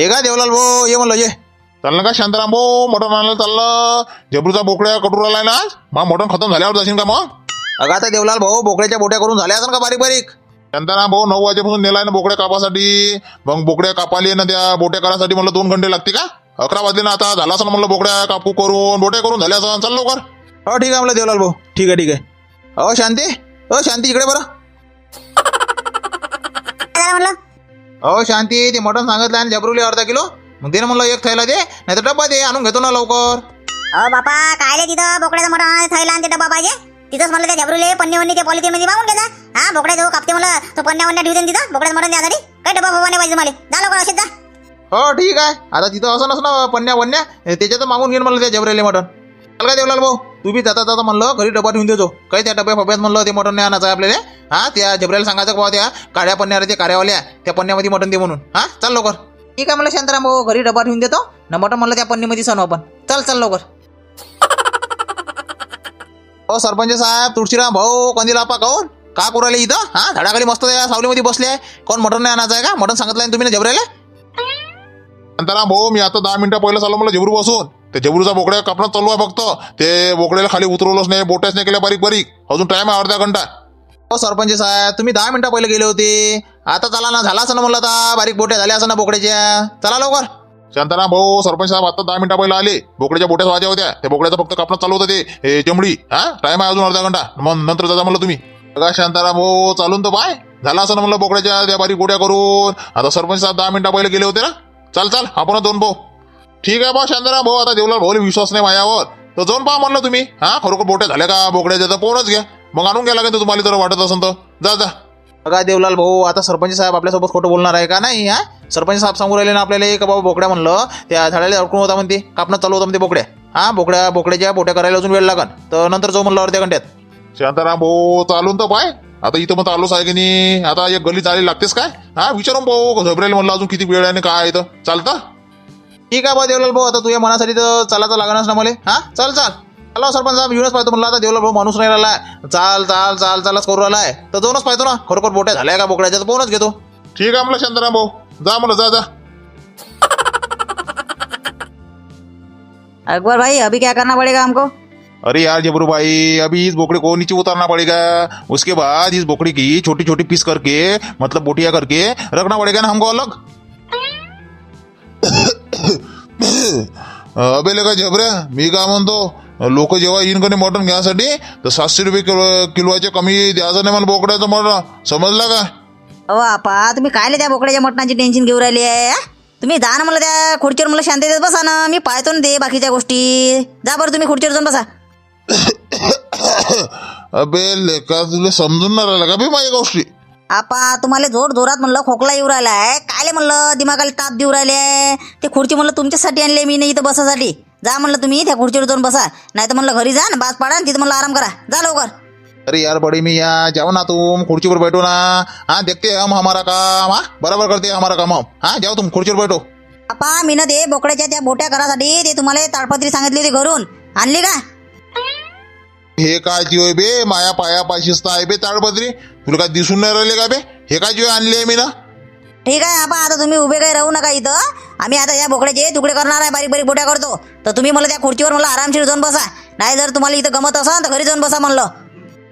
हे का देवलाल भाऊ? ये म्हणलं ये. चाललं का शांताराम भाऊ? मटण आणायला चाललं. जबरूचा बोकड्या कटूर आलाय ना मग मटण खतम झाल्यावर जाशील का मग? अगं आता देवलाल भाऊ बोकड्याच्या बोट्या करून झाल्या असं का बारीक बारीक शांताराम भाऊ नऊ वाजेपासून नेलाय ना बोकड्या कापासाठी. मग बोकड्या कापाली ना त्या बोट्या करायसाठी म्हणलं दोन घंटे लागते का? अकरा वाजले ना आता. झाला असं म्हणलं बोकड्या कापू करून. बोट्या करून झाल्या असं. चाल लवकर. हो ठीक आहे म्हणलं देवलाल भाऊ. ठीक आहे ठीक आहे. हो शांती. हो शांती इकडे बरं. काय म्हणलं? हो शांती ते मटण सांगितलं आणि जबरुली अर्धा किलो. मग दे ना म्हणलं एक थैला दे नाही तर डब्बा दे आणून घेतो ना लवकर. अहो बापा कायले तिथं बोकड्याचं मोठा थैला आणि ते डबा पाहिजे? तिथंच म्हणलं त्या झबरूले पन्नी वन्नी ते पॉलिथिनमध्ये मागून घ्या हा बोकड्या जो कापते मला तो पन्न्या वन्या ठेवते ना तिथं बोकड्याचं मटण द्यासाठी काय डबा फवा नाही पाहिजे मला जा लवकर असेच जा. हो ठीक आहे. आता तिथं असं नसं ना पन्या वन्या त्याच्यात मागून घेईन म्हणलं त्या जबरेले मटण. चाल का देवलाल भाऊ? तू बी जाता जाता म्हणलं घरी डबा ठेवून देतो काही त्या डब्या फब्यात म्हणलं ते मटण नाही आणायचं आपल्याला. हा त्या जबरेला सांगायचं बाबा त्या काळ्या पन्न्या ते काळ्यावाल्या त्या पन्न्यामध्ये मटण दे म्हणून. हा चाल लवकर. ठीक आहे म्हणलं शांताराम भाऊ घरी डबा ठेवून देतो. ना मटण म्हणलं त्या पन्नीमध्ये सणू आपण. चल चल लवकर. हो सरपंच साहेब तुळशीराम भाऊ कंदीलापा काऊन का कुराले इथं? हा झाडाखाली मस्त त्या सावलीमध्ये बसले आहे. कोण मटण नाही आणायचं आहे का? मटण सांगितलं तुम्ही ना जबरेला शांताराम भाऊ मी आता दहा मिनिटं पहिलं चाललो मला जबरू बसून. ते जबरूचा बोकड्या कापणं चालू आहे फक्त ते बोकड्याला खाली उतरवलंच नाही बोट्याच नाही केल्या बारीक बारीक. अजून टाइम आहे अर्धा घंटा. हो सरपंच साहेब तुम्ही दहा मिनिटं पहिले गेले होते. आता चला ना झाला असं ना म्हणलं आता बारीक बोट्या झाल्या असं ना बोकड्याच्या. चला लवकर. शांताराम भाऊ सरपंच साहेब आता दहा मिनिटं पहिला आले. बोकड्याच्या बोट्या वाजा होत्या. त्या बोकड्याचं फक्त कापणं चालू होतं ते. चमडी हा? टाइम आहे अजून अर्धा घंटा. मग नंतर जाता म्हणलं तुम्ही. बघा शांताराम भाऊ चालून तर पाय. झाला असं ना म्हणलं बोकड्याच्या त्या बारीक गोट्या करून. आता सरपंच साहेब दहा मिनिटं पहिले गेले होते ना? चाल चाल आपण दोन भाऊ. ठीक आहे बा शांताराम भाऊ आता देवलाल भाऊ विश्वास नाही माझ्यावर. तर जाऊन पहा म्हणलं तुम्ही. हा खरोखर बोट्या झाल्या का बोकड्याच्या तर पोहणच घ्या. मग आणून घ्या लागेल तर तुम्हाला जर वाटत असेल तर. जा जा. बघा देवलाल भाऊ आता सरपंच साहेब आपल्यासोबत खोटं बोलणार आहे का नाही हा? सरपंच साहेब सांगू राहिले ना आपल्याला का बाबा बोकड्या म्हणलं त्या झाडाला अडकून होता म्हणते कापणं चालू होतं म्हणते बोकड्या. हा बोकड्या बोकड्याच्या बोट्या करायला अजून वेळ लागन तर नंतर जाऊ म्हणलं अर्ध्या घंट्यात. शांताराम भाऊ चालून तर पाय. आता इथं मग आलोच आहे की नाही? आता एक गली चाली लागतेस काय? हा विचारून भाऊ घबरेल म्हणलं अजून किती वेळ आहे आणि काय इथं. चालतं? ठीक आहे बा देवलाल भाऊ आता तुझ्या मनासाठी तर चालायचं लागणारच ना मला. हा? चल चाल. हॅलो सरपंच साहेब येऊनच पाहतो म्हणलं आता देवलाल भाऊ माणूस नाही राहिला चाल चाल चाल चालच करू राहिलाय तर जाऊनच पाहतो ना. खरोखर बोट्या झाल्या का बोकड्याच्या? तर घेतो. ठीक आहे म्हणलं शांताराम भाऊ. जा म्हणलं जा जा. अकबर भाई अभी क्या करना पड़ेगा हमको? अरे यार जबरू भाई अभी इस बोकड़े को नीचे उतारना पड़ेगा। उसके बाद इस बोकड़ी की छोटी छोटी पीस करके मतलब बोटिया करके रखना पड़ेगा ना हमको अलग? अबे लगा जबऱ्या मी काय म्हणतो लोक जेव्हा येईन मटण घ्यासाठी तर सातशे रुपये किलो किलोच्या कमी द्यायचं नाही मला बोकड्याचं मटण. समजलं का? अहो आपा तुम्ही कायले त्या बोकड्याच्या मटणाची टेन्शन घेऊ राहिली आहे हा? तुम्ही जा ना मला त्या खुर्चीवर मला शांती देत बसा ना मी पाहतो ना ते बाकीच्या गोष्टी. जा बरं तुम्ही खुर्चीवर जाऊन बसा. अबे लेका तुला समजून नाही राहिला का बे माझ्या गोष्टी? आपा तुम्हाला जोर जोरात म्हणलं खोकला येऊ राहिला आहे कायले म्हणलं? दिमागाला ताप देऊ राहिले. आहे ते खुर्ची म्हणलं तुमच्यासाठी आणली मी नाही इथं बसासाठी. जा म्हणलं तुम्ही त्या खुर्चीवर जाऊन बसा. नाही तर म्हणलं घरी जा ना बाज पाडा आणि तिथं म्हणलं आराम करा. जा लवकर. अरे यार बड़ी मिया जाओ ना तुम कुर्सी पर बैठो ना. हाँ देखते हैं हम हमारा काम हाँ? बराबर करते हैं हमारा काम हम. हाँ जाओ तुम पर बैठो. आपा मी ना ते बोकड्याच्या त्या बोट्या करासाठी ते तुम्हाला ताडपत्री सांगितली होती घरून. आणली का? हे काय जीव बे? माया पाया पाशीस्त आहे बे ताडपत्री. तुला काय दिसून नाही राहिले का बे? हे काय जीव आणली मी ना? ठीक आहे आपा आता तुम्ही उभे काही राहू नका इथं. आम्ही आता या बोकड्याचे तुकडे करणार आहे बारीक बारीक बोट्या करतो. तर तुम्ही मला त्या खुर्चीवर मला आरामशीर जाऊन बसा. नाही जर तुम्हाला इथं गमत असाल तर घरी जाऊन बसा म्हणलं.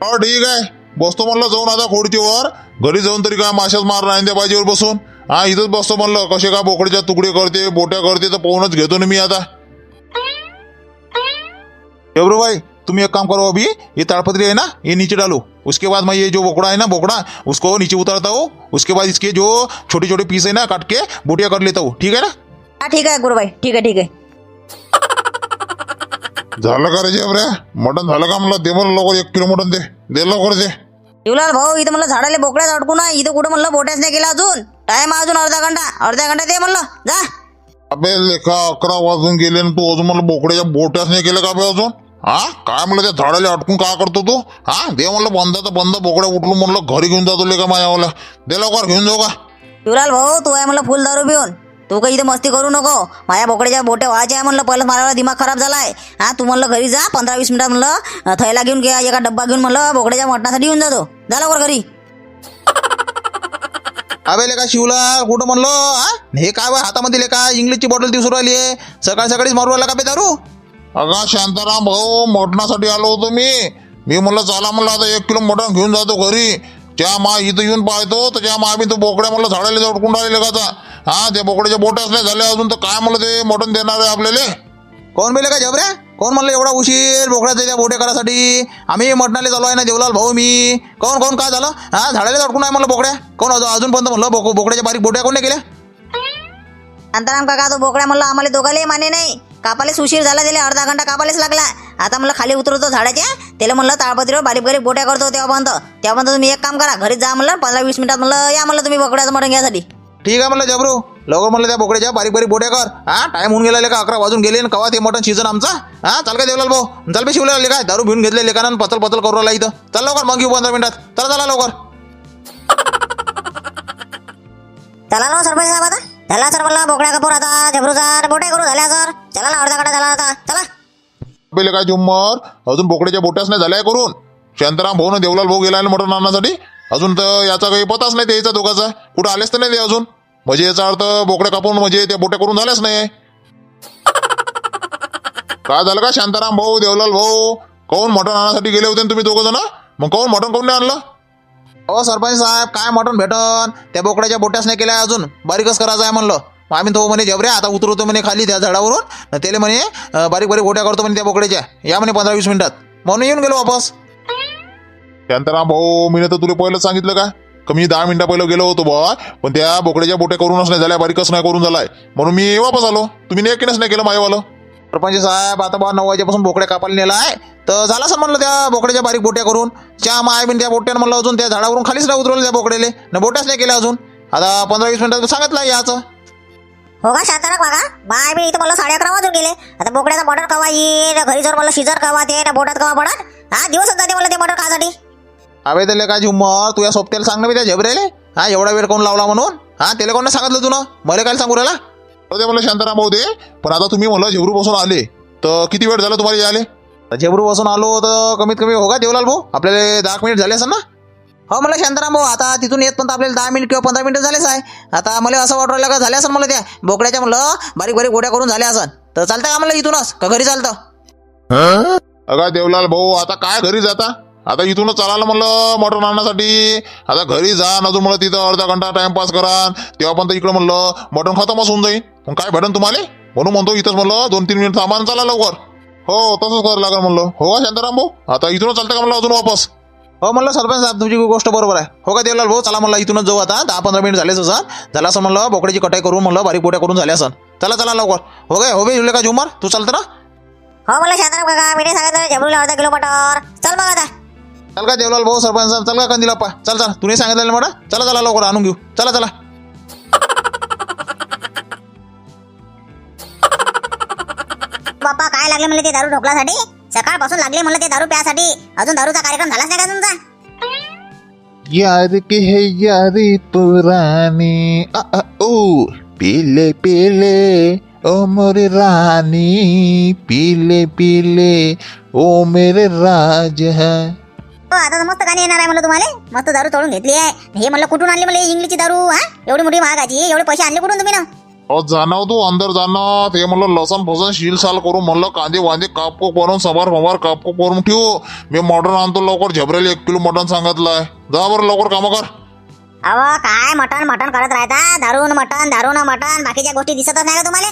हो ठीक आहे. बसतो म्हणलं जाऊन आता खोडचीवर घरी जाऊन तरी काय माशाच मार नाही त्या बाजीवर बसून? हा इथंच बसतो म्हणलं. कसे का बोकडीच्या तुकडे करते बोट्या करते तर पोहणच घेतो ना मी आता. एवढं भाई तुम एक काम करो अभी ये ताड़पत्री है ना ये नीचे डालो। उसके बाद मैं ये जो बोकड़ा है ना बोकड़ा उसको नीचे उतारता हूँ। उसके बाद इसके जो छोटे छोटे पीस है ना काट के बोटिया कर लेता हूँ। ठीक है ना? हा ठीक आहे गुरुबाई ठीक आहे ठीक आहे झालं का रे जेवऱ्या मटण झालं का म्हणलं दे मला लवकर एक किलो मटण दे दे लवकर दे। शिवलाल भाऊ इथं म्हणलं झाडाला बोकड्यात अडकून आहे इथं कुठं म्हणलं बोट्याच नाही केला अजून? टाइम अजून अर्धा घंटा अर्धा घंटा दे म्हणलं जा. अबे लेखा अकरा वाजून गेले ना तू अजून मला बोकड्याच्या बोट्याच नाही केलं का बे अजून? हा? काय म्हणलं त्या झाडाला अटकून काय करतो तू? हा? दे म्हणलं बंद तर बंद बोकड्या उठलो म्हणलं घरी घेऊन जातो लेका माझ्यावाला दे लवकर घेऊन जाऊ का? शिवलाल भाऊ तू आहे म्हणलं फुल दारू पिऊन. तू काही इथं मस्ती करू नको. माझ्या बोकड्याच्या बोट्या व्हायच्या आहे म्हणलं पहिलं मला दिमाग खराब झालाय. हा तू म्हणलं घरी जा पंधरा वीस मिनिटात म्हणलं थैला घेऊन घ्या एका डब्बा घेऊन म्हणलं बोकड्याच्या मटणासाठी येऊन जातो. जा लवकर घरी. अबे लेका शिवला कुठं म्हणलो हा? हे काय बा हातामध्ये लेका इंग्लिशची बॉटल दिवस राहिली आहे. सकाळ सकाळीच मारू राहिला का बे दारू? अगा शांताराम भाऊ मटणासाठी आलो होतो मी. मी म्हणलं चला म्हणलं आता एक किलो मटण घेऊन जातो घरी. त्या मा इथं येऊन पाहतो तर त्या मा बी तो बोकड्या म्हणलं झाडाला चढकून राहिले का हा त्या बोकड्याच्या बोट्याच नाही झाल्या अजून तर काय म्हणलं ते मटण देणार आहे आपल्याला? कोण बेले का जबऱ्या? कोण म्हणलं एवढा उशीर बोकड्याच्या त्या बोटे करासाठी आम्ही मटणाले चालू आहे ना देवलाल भाऊ मी. कोण कोण काय झालं? हा झाडाला चढकून आहे म्हणलं बोकड्या. कोण अजून अजूनपर्यंत म्हणलं बोक बोकड्याच्या बारीक बोट्या कोण नाही केल्या? अंतराम काका तो बोकड्या म्हणलं आम्हाला दोघाले माने नाही. कापालेच उशीर झाला त्याला अर्धा घंटा कापालेच लागला. आता म्हणलं खाली उतरवतो झाडाच्या. त्याला म्हणलं ताळपत्रीवर बारीक बारीक बोट्या करतो तेव्हापर्यंत. तेव्हापर्यंत तुम्ही एक काम करा घरीच जा म्हणलं पंधरा वीस मिनिटात म्हणलं या म्हणलं तुम्ही बोकड्याचं मटण घ्यासाठी. ठीक आहे म्हणलं जबरू. लवकर म्हणलं त्या बोकड्याच्या बारीक बारीक बोट्या कर. हा टाइम होऊन गेला का अकरा वाजून गेले कवा ते मटण सीझन आमचा? हा चाल काय देवलाल भाऊ? चाल बे शिवला काय दारू घेऊन घेतले लेकानं पतल पतल करू राहिला इथं. चल लवकर मग घेऊ पंधरा मिनिटात. चला चला लवकर. चला ना सरपंच साहेब आता. झाला सर म्हणला बोकड्या कपूर आता झबरूचा बोटे करू झाल्या सर. चला ना अर्धा झाला आता. चला. पहिले काय झुम्मर? अजून बोकड्याच्या बोट्याच नाही झाल्या करून. शांताराम भाऊ ना देवलाल भाऊ गेला मटण आणण्यासाठी अजून तर याचा काही पताच नाही त्याचा दोघाचा. कुठं आलेच तर नाही ते अजून. म्हणजे याचा अर्थ बोकड्या कापून म्हणजे त्या बोट्या करून झाल्याच नाही. काय झालं का शांताराम भाऊ देवलाल भाऊ? कोण मटण आणण्यासाठी गेले होते ना तुम्ही दोघं जण? मग कोण मटण कोण नाही आणलं? अहो सरपंच साहेब काय मटण भेटन? त्या बोकड्याच्या बोट्याच नाही केल्या अजून. बारीकच करायचं आहे म्हणलं. मग आम्ही तो म्हणे जबऱ्या आता उतरवतो म्हणे खाली त्या झाडावरून. त्याला म्हणे बारीक बारीक गोट्या करतो म्हणे त्या बोकड्याच्या. या म्हणे पंधरा वीस मिनिटात. म्हणून येऊन गेलो वापस. शांताराम भाऊ मी तर तुला पहिलं सांगितलं का? कमी दहा मिनिटं पहिलं गेलो होतो बा पण त्या बोकड्याच्या बोट्या करूनच नाही झाल्या बारीकच नाही करून झालाय. म्हणून मी वापस आलो. तुम्ही नेकीनच नाही केलं माझ्यावालं सरपंच साहेब आता बा नऊ वाजेपासून बोकड्या कापायला नेला आहे. तर झालं असं म्हणलं त्या बोकड्याच्या बारीक बोट्या करून. च्या माय बिन त्या बोट्यानं म्हणलं अजून त्या झाडावरून खालीच नाही उतरवलं त्या बोकड्याले. न बोट्याच नाही केल्या अजून. आता पंधरा वीस मिनिटात सांगितलं याचं. हो का शांताराम काका? बाय मी इथं मला साडे अकरा वाजून गेले. आता बोकड्याचा मटर कवा येईल? घरी जर मला शिजर कवा ते ना बोटात कवा पडत? हा दिवसच जाते मला ते मटर खासाठी अबे त्याला काय झुम्मर तू या सोबत्याला सांग ना बे त्या झबरेले हा एवढा वेळ कोण लावला म्हणून? हा त्याला कोण नाही सांगितलं तुला? मला काय सांगू राहिला? ते म्हणलं शांताराम भाऊ दे पण आता तुम्ही म्हणलं झेबरू बसून आले तर किती वेळ झाला तुम्हाला तर झेबरू बसून आलो तर कमीत कमी हो का देवलाल भाऊ आपल्याला दहा मिनिट झाले असं ना? हो मला शांताराम भाऊ आता तिथून येत पण आपल्याला दहा मिनिट किंवा पंधरा मिनिटं झालेच आहे. आता मला असं वाटू राहिलं का झाले असं मला त्या? बोकड्याच्या म्हणलं बारीक बारीक गोड्या करून झाल्या असन तर चालतं का मला इथूनच? का घरी चालतं? अगा देवलाल भाऊ आता काय घरी जाता? आता इथूनच चालायला म्हणलं मटण आणण्यासाठी. आता घरी जा अजून म्हणलं तिथं अर्धा घंटा टाइमपास करा. तेव्हा पण इकडं म्हणलं मटण खतमच होऊन जाईल. मग काय भेटन तुम्हाला? म्हणून म्हणतो इथंच म्हणलं दोन तीन मिनिट थांबा चला लवकर. हो तसंच करायला लागेल म्हणलं. हो का शांताराम भाऊ आता इथूनच चालतं का म्हणलं अजून वापस? हो म्हणलं सरपंच साहेब तुमची गोष्ट बरोबर आहे. हो का देवलाल भाऊ? चला म्हणलं इथूनच जाऊ आता. दहा पंधरा मिनिट झालेच असं झालं असं म्हणलं बोकड्याची कटाई करून म्हणलं बारीक गोट्या करून झाल्या असं चला चला लवकर. हो काय हो बे का झुमर तू चालतं ना? हो मला शांताराम काका मी सांगितलं झबरूला अर्धा किलो मटर चल मग आता. चल का देवलाल भाऊ सरपंच साहेब चल का कंदिलाप्पा चल चल. तुम्ही सांगितलं मला? चला चला लवकर आणून घेऊ. चला चला. बाप्पा काय लागले मला ते दारू ढोकलासाठी? सकाळपासून लागले मला ते दारू प्यासाठी. अजून दारूचा कार्यक्रम झालाच नाही का तुमचा? यार के है यारी पुरानी? आ, आ, ओ पीले पीले ओ मोरे रानी पीले पीले ओ मेरे राज हो। आता मस्त गाणी येणार आहे म्हणलं तुम्हाला. मस्त दारू तोडून घेतली आहे. हे म्हणलं कुठून आणली मला इंग्लिशची दारू हा? एवढी मोठी महागाची एवढे पैसे आणले कुठून तुम्ही ना? अहो जाणव तू अंदर जाणं ते म्हणलं लसण फसन शील साल करून म्हणलं कांदे वांदे कापको करून सवार फवार कापको करून ठेवू. मी मटण आणतो लवकर झबरेल एक किलो मटण सांगितलंय. जा बरं लवकर कामं कर. अहो काय मटण मटण करत राहता? दारून मटण दारून मटण बाकीच्या गोष्टी दिसतच नाही का तुम्हाला?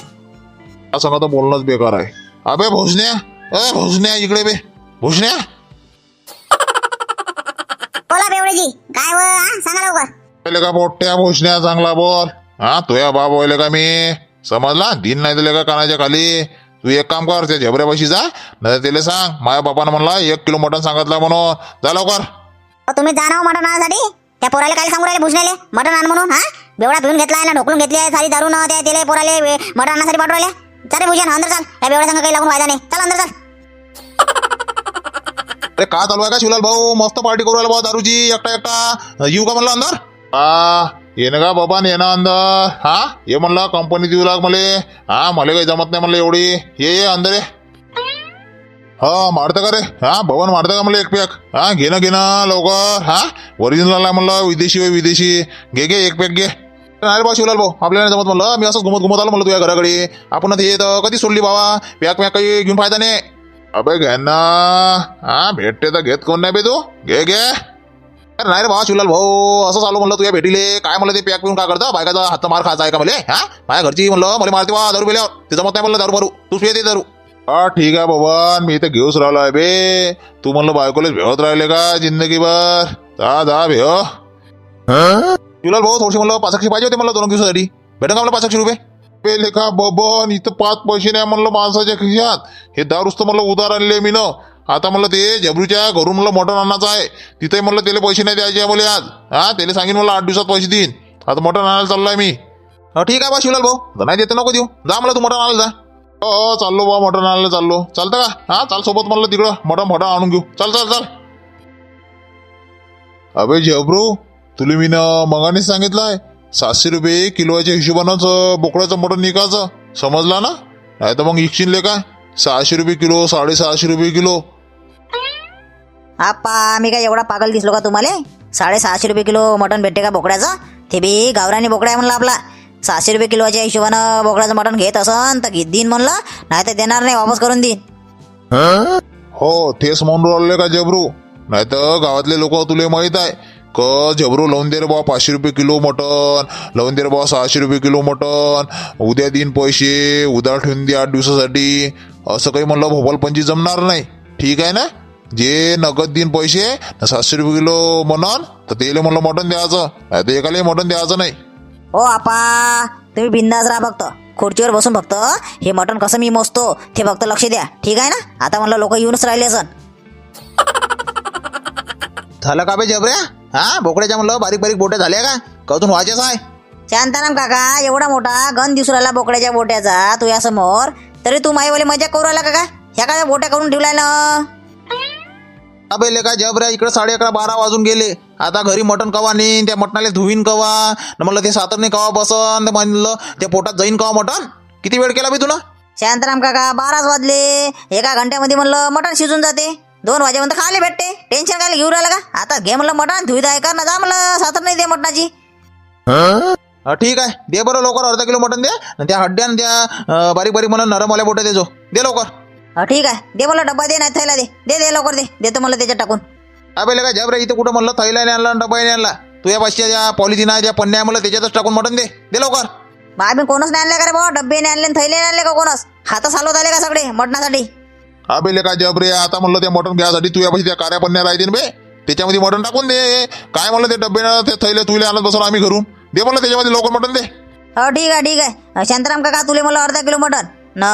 या संग तर बोलणंच बेकार आहे. अबे भोसण्या अ भोसण्या इकडे बे. भोसण्या बेवडेजी काय व हा? सांगा लवकर. पहिले का मोठ्या भोसण्या चांगला बोल. हा तुया बाप होईल का मी? समजला? दिन नाही दिले का कानाच्या खाली? तू एक काम कर त्या झबऱ्यापाशी जा. नाही त्याला सांग माझ्या बापानं म्हणला एक किलो मटण सांगितलं म्हणून. जा लवकर. अहो, तुम्ही जाणार मटण आणण्यासाठी त्या पोराला काय सांगू राहिले भुजण्याले मटण आण म्हणून हा? बेवडा पिऊन घेतलाय ना ढोकळून घेतली आहे सारी दारू न त्या त्याला पोराले वे- मटण आणण्यासाठी पाठवले. चल भुजन अंदर चाल. त्या बेवड्या संग काही लागून फायदा नाही. चल अंदर चाल. अरे का चालू आहे का शिवलाल भाऊ? मस्त पार्टी करू राहिला भाऊ दारूची एकटा एकटा. येऊ का म्हणलं अंदर हा येणं का बाबा येणं अंदर हा ये म्हणलं कंपनी देऊ लाग मले. हा मला काही जमत नाही म्हणलं एवढी. ये ये अंदर ये. हा मारतं का रे? हा भवन मारतं का मला एक पॅक हा घे ना घे ना लवकर. हा ओरिजिनल आहे म्हणलं विदेशी होय विदेशी. घे घे एक पॅक घे. नाही रे बा शिवलाल भाऊ आपल्याला जमत म्हणलं. मी असंच घुमत घुमत आलो म्हणलं तुझ्या घराकडे. आपण ते कधी सोडली बाबा? पॅक पॅक काही घेऊन फायदा नाही. अबे घे ना हा भेटते तर घेत कोण नाही बे तू? घे घे. अरे नाही रे भावा शिवलाल भाऊ असंच आलो म्हणलं तुझ्या भेटीले. काय म्हणलं ते पॅक पिऊन काय करता? बायकाचा हात मार खायचा आहे का मला? हा? माझ्या घरची म्हणलं मला मारते वा दारू पेल्यावर. ते जमत नाही म्हणलं दारू मारू. तू पिये ते दारू. हा ठीक आहे बाबा मी इथं घेऊच राहिलो आहे बे. तू म्हणलं बायकोलेच भेवत राहिले का जिंदगीभर? जा जा भेव शिवलाल भाऊ थोडीशी म्हणलं पाचशे पाहिजे होते मला दोन दिवसासाठी. भेटेल का मला पाचशे रुपये? पेले लेखा बबन इथं पाच पैसे नाही म्हणलं माणसाच्या खिशात. हे दारूच तर म्हणलं उधार आणले मी न आता म्हणलं ते जबरूच्या घरून म्हणलं मटण आणायचं आहे. तिथे म्हणलं त्याला पैसे नाही द्यायचे आहे मला आज. हा त्याला सांगेन मला आठ दिवसात पैसे देईन. आता मटण आणायला चाललाय मी. ठीक आहे बा शिवलाल भाऊ. नाही देते नको देऊ. जा मला तू मटण आणायला जा. हो हो, चाललो बा मटण आणायला चाललो. चालतं का? हा चाल सोबत म्हणलं तिकडं. मटण मटण आणून घेऊ. चल चल चल. अबे जबरू तुला मी ना मगाने आहे सातशे रुपये किलोच्या हिशोबानंच बोकड्याचं मटण निघायचं समजला ना? नाही तर मग इकशील काय? सहाशे रुपये किलो साडेसहाशे रुपये किलो. आप्पा मी काय एवढा पागल दिसलो का तुम्हाला? साडेसहाशे रुपये किलो मटण भेटते का बोकड्याचं? ते बी गावरानी बोकडा आहे म्हणलं आपला. सहाशे रुपये किलोच्या हिशोबानं बोकड्याचं मटण घेत असन तर घेत देईन म्हणलं नाही तर देणार नाही वापस करून देईन. हो तेच म्हणून राहिले का जबरू? नाही तर गावातले लोक तुले माहीत आहे. क जबरू लावून दे रे बा पाचशे रुपये किलो मटन लावून दे रे बा सहाशे रुपये किलो मटन उद्या देईन पैसे. उद्या ठेवून दे आठ दिवसासाठी. असं काही म्हणलं भोपाल पंची जमणार नाही. ठीक आहे ना? जे नगद देईन पैसे सातशे रुपये किलो म्हणन तर त्याला म्हणलं मटन द्यायचं. नाही तर एकालाही मटन द्यायचं नाही. हो आपा तुम्ही बिंदास राहा फक्त. खुर्चीवर बसून फक्त हे मटण कसं मी मोजतो ते फक्त लक्ष द्या. ठीक आहे ना? आता म्हणलं लोक येऊनच राहिले असन. झालं का बे जबऱ्या? हा बोकड्याच्या म्हणलं बारीक बारीक बोट्या झाल्या का? कजून व्हायचेच आहे शांताराम काका एवढा मोठा गन दिसू राहिला बोकड्याच्या बोट्याचा तुझ्या समोर. तरी तू माईवाले मजा करू राहिला का ह्या काय बोट्या करून ठेवलाय ना? अबे लेका जबऱ्या इकडे साडे अकरा बारा वाजून गेले. आता घरी मटण कवा नेईन त्या मटणाला धुवीन कवा? न म्हणलं ते सातरने कवा बसन? म्हणलं त्या पोटात जाईन कवा मटण? किती वेळ केला बे तुला? शांताराम काका बाराच वाजले. एका घंट्यामध्ये म्हणलं मटण शिजून जाते. दोन वाजेपर्यंत खायला भेटते. टेन्शन काय घेऊन राहिला का? आता घे म्हणलं मटण धुई आहे का ना जा म्हणलं सातर नाही दे मटणाची. हा, ठीक आहे. दे बरं लवकर अर्धा किलो मटण दे आणि त्या हड्ड्या आणि त्या अं, बारीक बारीक म्हणून नरमवाल्या बोट्या देजो दे लवकर. हा, ठीक आहे. दे मला डब्बा दे नाही थैला दे. दे दे लवकर दे. देतो मला त्याच्यात टाकून. अबे लेका जबऱ्या इथं कुठं म्हणलं थैला नाही आणला डब्बा नाही आणला. तुझ्या पाचशा ज्या पॉलिथिन आहे ज्या पन्न्या आहे म्हणलं त्याच्यातच टाकून मटण दे. दे लवकर. बा मी कोणच नाही आणले का रे भाऊ? डब्बे नाही आणले आणि थैले नाही आणले का कोणच? हात चालवत आले का सगळे मटणासाठी? अबे लेका जबरे आता म्हणलं ते मटण घ्यायसाठी तुझ्यापाशी त्या कार्या पन्न्या राहते ना बे. त्याच्यामध्ये मटण टाकून दे. काय म्हणलं ते डब्बे ते थैले तुले आणत बसलो आम्ही घरून. दे म्हणलं त्याच्यामध्ये लवकर मटण दे. हो ठीक आहे ठीक आहे. शांताराम काका तुले मला अर्धा किलो मटन न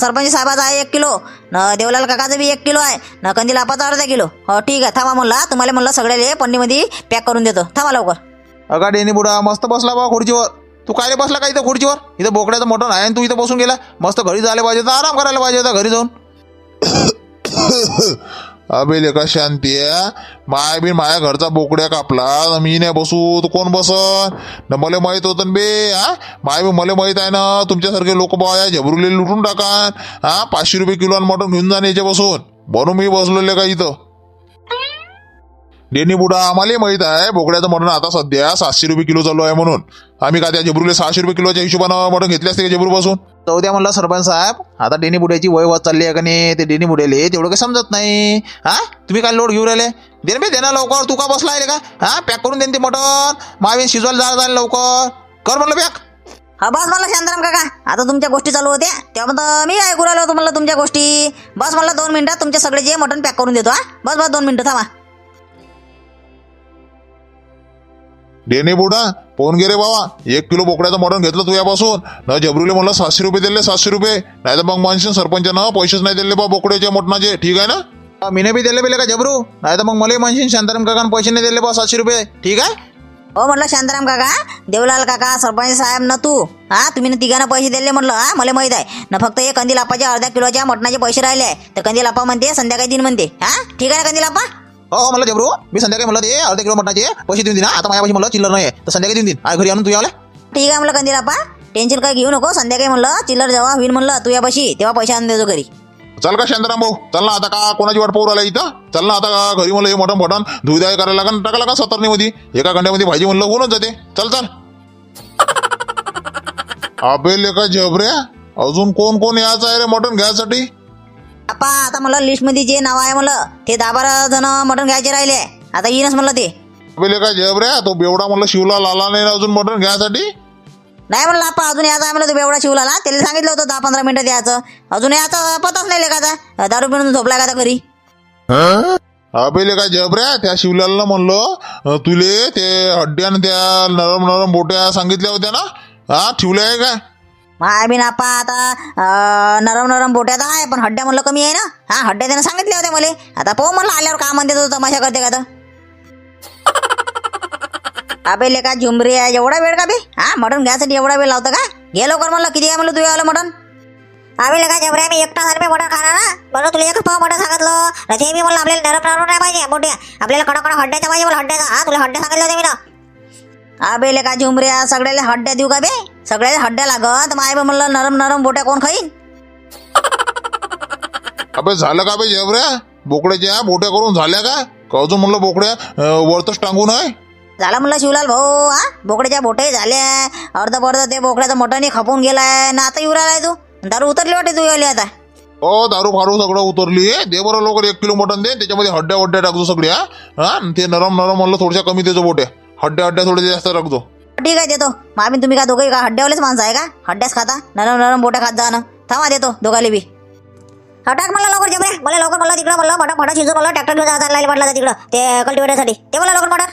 सरपंच साहेबाचा आहे एक किलो. न देवलाल काकाचं बी एक किलो आहे. न कंदील आपाचा अर्धा किलो. हो ठीक आहे. थांबा म्हणला तुम्हाला म्हणलं सगळ्याले पन्नीमध्ये पॅक करून देतो. थांबा लवकर. अगा डेनी बुडा मस्त बसला बा खुर्चीवर. तू काय रे बसला का इथं खुर्चीवर? इथं बोकड्याचं मटण आहे आणि तू इथं बसून गेला. मस्त घरी जायला पाहिजे तर आराम करायला पाहिजे होता घरी जाऊन. अबे लेका शांती आहे माय बी माया घरचा बोकड्या कापला मी नाही बसू तर कोण बसन न मला माहीत होतं बे हा? माय बी मला माहीत आहे ना तुमच्यासारखे लोक बाया झबरुले लुटून टाकान हा? पाचशे रुपये किलो मटण घेऊन जाणे याच्या बसून म्हणून मी बसलो लेका इथं? डेनी बुडा आम्हाला माहीत आहे बोकड्याचं मटण आता सध्या सातशे रुपये किलो चालू आहे म्हणून. आम्ही का त्या झबरूले सहाशे रुपये किलोच्या हिशोबानं मटण घेतले असते झबरू बसून जाऊ द्या म्हणलं सरपंच साहेब. आता डेनी बुड्याची वय वाद चालली आहे का नाही ते डेनी बुड्याले तेवढं काही समजत नाही. हा? तुम्ही काय लोड घेऊन राहिले? दे ना बे दे ना लवकर. तू का बसला आहे का? हा? पॅक करून देईन ते मटण. मावीन शिजवायला जा जाईल लवकर. कर म्हणलं पॅक. हा बस मला शांताराम काका. आता तुमच्या गोष्टी चालू होत्या. तेव्हा म्हणतं मी ऐकू राहिलो होतो म्हणलं तुमच्या गोष्टी. बस मला दोन मिनिटात तुमचे सगळे जे मटण पॅक करून देतो हा. बस बस दोन मिनिटं थांबा. डेने बुडा पाहून गे रे बाबा. एक किलो बोकड्याचं मटण घेतलं तुझ्यापासून न जबरूले म्हणलं सातशे रुपये दिले सातशे रुपये. नाही तर मग मानशील सरपंचानं पैसेच नाही दिले बा बोकड्याच्या मटणाचे. ठीक आहे ना? मीने बी दिले बेले का जबरू? नाही तर मग मला म्हणशील शांताराम काकानं पैसे नाही दिले बा सातशे रुपये. ठीक आहे? हो म्हटलं शांताराम काका देवलाल काका सरपंच साहेब न तू. हा तुम्ही न तिघांना पैसे दिले म्हटलं हा मला माहीत आहे. न फक्त हे कंदील आपाच्या अर्ध्या किलोच्या मटणाचे पैसे राहिले आहे. तर कंदील आपा म्हणते संध्याकाळी दिन म्हणते. हा ठीक आहे ना कंदील आपा हो हो मला जबरू मी संध्याकाळी म्हणलं ते अर्धा किलो मटणाचे पैसे देऊन देईन हा. आता माझ्यापाशी म्हणलं चिल्लर नाही तर संध्याकाळी देऊन देईन आज घरी आणून तू यावल्या ठीक आहे म्हणलं कंदील आपा. टेन्शन काय घेऊ नको. संध्याकाळी म्हणलं चिल्लर जेव्हा होईल म्हणलं तू यापाशी तेव्हा पैसे आणून देतो घरी. चल का शांताराम भाऊ? चल ना आता का कोणाची वाट पाहू राहिला इथं? चल ना आता का घरी म्हणलं हे मटण फटण धुईदाय करायला लागन टाका लागन सत्तरणी मध्ये एका घंट्यामध्ये भाजी म्हणलं होऊनच जाते. चल चल. अबे लेका झबऱ्या अजून कोण कोण यायचं आहे रे मटण घ्यायसाठी? आपा आता मला लिस्टमध्ये जे नाव आहे म्हणलं ते दहा बारा जण मटण घ्यायचे राहिले. आता येईनच म्हणलं ते. अबे लेका झबऱ्या तो बेवडा म्हणलं शिवला लाला नाही ना अजून मटण घ्यायसाठी? नाही म्हणलं आपा अजून यायचं आहे म्हणलं तो बेवडा शिवला त्याला सांगितलं होतं दहा पंधरा मिनिटं द्यायचं. अजून याचा पताच नाही लेखाचा दारू पिऊन झोपला का घरी? अबे लेका झबऱ्या त्या शिवलाला म्हणलं तुले ते हड्ड्यान त्या नरम नरम बोट्या सांगितल्या होत्या ना? हा ठेवल्या आहे का माय बी आपा आता नरम नरम बोट्यात आहे पण हड्ड्या म्हणलं कमी आहे ना. हा हड्ड्या त्यानं सांगितल्या होत्या मला. आता पाहू म्हणलं आल्यावर का म्हणते तो तमाशा करते का तर. अबे लेका झुमरी आहे एवढा वेळ का बे? हा मटण घ्यायसाठी एवढा वेळ लावतं का? घे लवकर म्हणलं किती आहे म्हणलं तू आलं मटण? आम्ही लगा जबऱ्या मी एकटा झाले मी मटण खाणार ना. बरं तुला एकच पाव मटण सांगितलं. रजे मी म्हणलं आपल्याला नरम नरम नाही पाहिजे मोठ्या. आपल्याला कडक कडक हड्ड्याचा पाहिजे मला हड्ड्याचा. हा तुला हड्ड्या सांगितलं होते मी ना. अबे लेका झुमऱ्या सगळ्याला हड्ड्या देऊ का बे? सगळ्याला हड्ड्या लागत. माय बे म्हणलं नरम नरम बोट्या कोण खाईन? अबे झालं का बे झबऱ्या बोकड्याच्या बोट्या करून झाल्या का? का अजून म्हणलं बोकड्या अं, वरतच टांगून आहे. झाला म्हणलं शिवलाल भाऊ हा? बोकड्याच्या बोटे झाल्या. अर्ध पर्ध ते बोकड्याचं मटणी खपून गेलाय. ना आता युरालाय तू? दारू उतरली वाटे तू आली आता? हो दारू फारू सगळं उतरली. दे बरं लवकर एक किलो मटन दे त्याच्यामध्ये हड्ड्या वड्ड्या टाकतो सगळ्या. हा? आणि ते नरम नरम म्हणलं थोड्या कमी त्याचं बोट्या हड्ड्या हड्ड्या थोडे जास्त टाकतो. ठीक आहे देतो. मामी तुम्ही का दोघे का हड्ड्यावालेच माणसं आहे का? हड्ड्याच खाता. नरम नरम बोट्या खात जा ना. थांबा देतो. दोघाले बी. हटाक म्हणलं लवकर जबऱ्या मला लवकर म्हणलं तिकडं म्हणलं मटण फटा शिजून म्हणलं ट्रॅक्टर घेऊन जायला लागले म्हटलं तिकडं. ते कल्टिवेटरसाठी. ते मला लवकर मटण.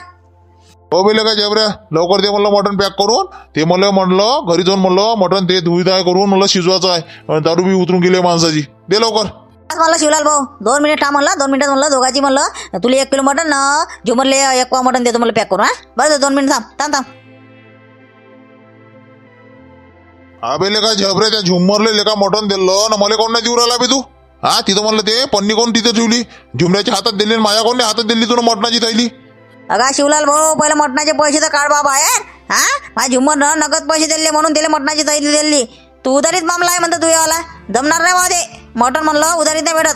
हो बेले काय जबऱ्या लवकर दे म्हणलं मटन पॅक करून. ते म्हणलं म्हणलं घरी जाऊन म्हणलं मटन ते धुईदाय करून म्हणलं शिजवायचं आहे. दारू बी उतरून गेली माणसाची. दे लवकर. म्हणलं शिवलाल भाऊ. दोन मिनिट थांब म्हणलं. दोन मिनिटात म्हणलं दोघाची म्हणलं तुला एक किलो मटन ना झुमरले एक पाव मटन देतो मला पॅक करून हा? बस दोन मिनिट थांब. थांब थांब. अबे लेका झबरे त्या झुम्मरले लेका मटन दिलं ना मला कोण नाही देऊ राहिला बे तू? हा तिथं म्हणलं ते पन्नी कोण तिथं ठेवली? झुमऱ्याच्या हातात दिली आणि माझ्या कोण हातात दिली तुला मटणाची थैली? अगा शिवलाल भाऊ पहिले मटणाचे पैसे तर काढ बाबा आहे हा? माझ्या झुमर नगद पैसे दिले म्हणून त्याला मटणाची थैली दिली. तू उधारीत मामला आहे म्हणतो तुझ्यावाला जमणार नाही बा ते. मटण म्हणलं उधारीत नाही भेटत.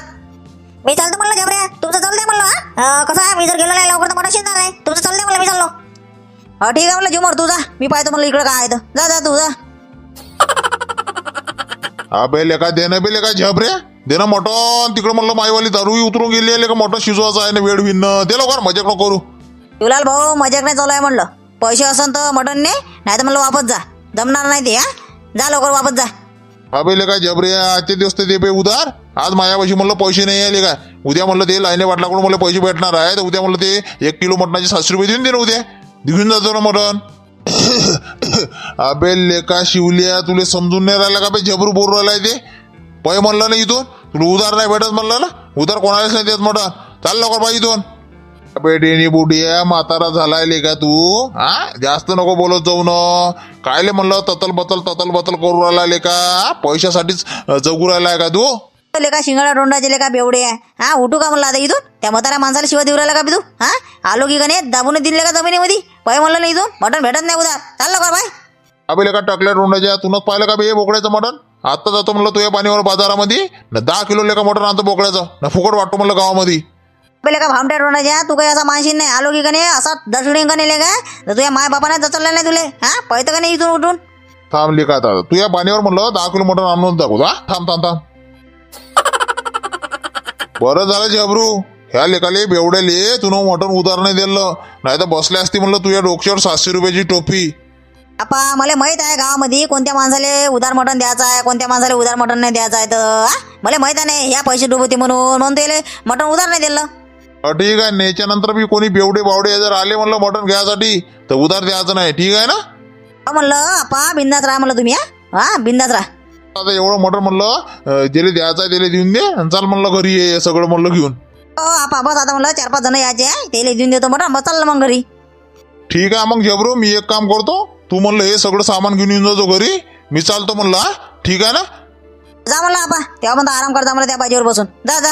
मी चालतो म्हणलं जबऱ्या तुमचं चालतंय म्हणलं हा. अं, कसं आहे? मी जर गेलो नाही लवकर तर मटण शिजणार नाही तुमचं चालतंय म्हणलं मी चाललो. हो ठीक आहे म्हणलं झुमर तू जा. मी पाहतो म्हणलं इकडं काय आहे तर. जा जा तू जा. अबे लेका दे ना बे लेका झबरे दे ना मटन तिकडं म्हणलं माईवाली दारूही उतरून गेली लेका मटन शिजवायचं आहे ना वेळ विन दे लवकर मजा नको करू. शिवलाल भाऊ मजाक नाही चालू आहे म्हणलं. पैसे असन तर मटण ने नाही तर म्हणलं वापस जा. जमणार नाही ते हा? जा लवकर वापस जा. अबे लेका झबरे आजचे दिवस ते दे बे उधार. आज मायापाशी म्हणलं पैसे नाही आले का उद्या म्हणलं ते लाईने वाटलाकडून मला पैसे भेटणार आहे तर उद्या म्हणलं ते एक किलो मटणाचे सातशे रुपये देऊन दे ना उद्या. घेऊन जातो ना मटण. अबे लेका शिवल्या तुले समजून नाही राहिला का बे? झबरू बोर राहिलाय ते. पै म्हणलं ना इथून. तुला उधार नाही भेटत म्हणलं ना? उधार कोणालाच नाही देत मटण चाल लवकर बाई इथून. अबे डेनी बुडिया म्हातारा झालाय लेका तू. हा? जास्त नको बोलत जाऊ न. कायले म्हणलं ततल बतल ततल बतल करू राहिला लेका. पैशासाठीच जगू राहिलाय का तू? लेका शिंगाडा तोंडाचे लेका बेवडे आहे. हा उठू का म्हणलं आता इथून? त्या म्हाताऱ्या माणसाला शिवा देऊ राहिला का बी तू हा? आलो की गणे दाबून दिले का जमिनीमध्ये? पै म्हणलं नाही इथून? मटण भेटत नाही उद्या. चाल लवकर बाय? अबे लेका टाकल्या तोंडाच्या तुनच पाहिलं का बे हे बोकड्याचं मटण? आता जातो म्हणलं तुझ्या पाणीवर बाजारामध्ये. न दहा किलो लेका मटण आणतो बोकड्याचं. न फुकट वाटतो म्हणलं गावामध्ये. पहिले का भामट्या तोंडाच्या तू काही असा मानशील नाही. आलो की गणे असा दसडे का नाही का तर तुझ्या माय बापाने जचरलं नाही तुले. हा? पैत का नाही इथून उठून? थांब लेका आता. तुझ्या पाणीवर म्हणलं दहा किलो मटण आणून दाखवतो हा? थांब थांब थांब. बरं झालं झबरू ह्या लेकाले बेवड्याले तुनं मटण उधार नाही दिलं. नाही तर बसले असते म्हणलं तुझ्या डोक्यावर सातशे रुपयाची टोपी आपा मला माहीत आहे गावामध्ये कोणत्या माणसाले उधार मटण द्यायचं आहे कोणत्या माणसाला उधार मटण नाही द्यायचं आहे तर? मला माहीत आहे नाही ह्या पैसे डुबते म्हणून म्हणून त्याला मटण उधार नाही दिलं. हा, ठीक आहे नेच्या नंतर बी कोणी बेवडे बावडे जर आले म्हणलं मटण घ्यायसाठी तर उधार द्यायचं नाही. ठीक आहे ना? म्हणलं आपा बिंदात राहा म्हणलं तुम्ही हा हा बिंदात राहा. आता एवढं मटण म्हणलं अं, ज्याला द्यायचं आहे त्याला देऊन दे आणि चाल म्हणलं घरी ये सगळं म्हणलं घेऊन. हो आपा बस आता म्हणलं चार पाच जण यायचे आहे त्याला देऊन देतो मटण बस चाललं मग घरी. ठीक आहे मग जबरू मी एक काम करतो तू म्हणलं हे सगळं सामान घेऊन येऊन जातो घरी मी चालतो म्हणलं हा? ठीक आहे ना? जा म्हणलं आपा तेव्हा म्हणता आराम करता मला त्या बाजीवर बसून. जा जा.